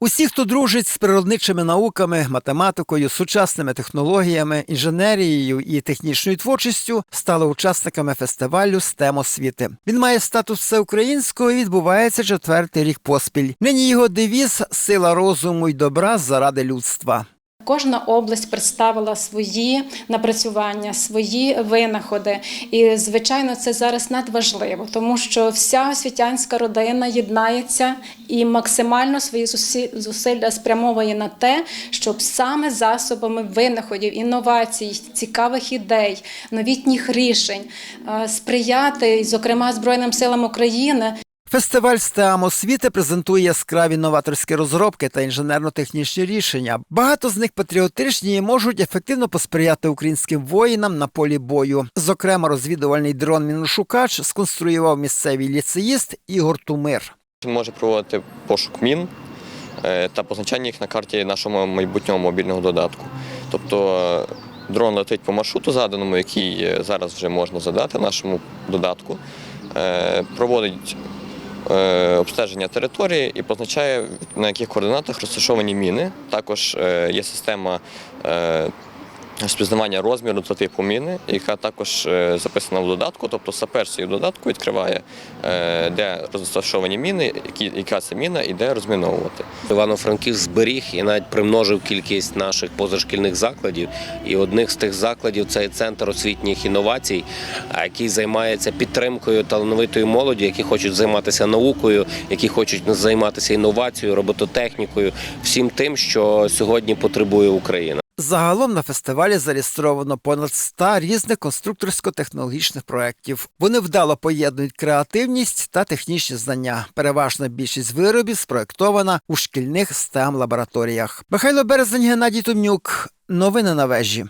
Усі, хто дружить з природничими науками, математикою, сучасними технологіями, інженерією і технічною творчістю, стали учасниками фестивалю «Стем освіти. Він має статус всеукраїнського і відбувається четвертий рік поспіль. Нині його девіз сила розуму й добра заради людства. Кожна область представила свої напрацювання, свої винаходи. І, звичайно, це зараз надважливо, тому що вся освітянська родина єднається і максимально свої зусилля спрямовує на те, щоб саме засобами винаходів, інновацій, цікавих ідей, новітніх рішень е, сприяти, зокрема Збройним силам України Фестиваль STEAM освіти презентує яскраві новаторські розробки та інженерно-технічні рішення. Багато з них патріотичні і можуть ефективно посприяти українським воїнам на полі бою. Зокрема, розвідувальний дрон Міношукач сконструював місцевий ліцеїст Ігор Тумир. Може проводити пошук мін е, та позначання їх на карті нашого майбутнього мобільного додатку. Тобто е, дрон летить по маршруту заданому, який е, зараз вже можна задати нашому додатку, проводить обстеження території і позначає, на яких координатах розташовані міни. Також е, є система Спізнавання розміру та типу міни, яка також е, записана в додатку, тобто сапер свій додатку відкриває, е, де розташовані міни, які, яка це міна і де розміновувати. Івано-Франківськ зберіг і навіть примножив кількість наших позашкільних закладів. І одних з тих закладів це центр освітніх інновацій, який займається підтримкою талановитої молоді, які хочуть займатися наукою, які хочуть займатися інновацією, робототехнікою, всім тим, що сьогодні потребує Україна. Загалом на фестивалі зареєстровано понад 100 різних конструкторсько-технологічних проєктів. Вони вдало поєднують креативність та технічні знання. Переважна більшість виробів спроєктована у шкільних STEM лабораторіях. Михайло Березень, Геннадій Тумнюк. Новини на вежі.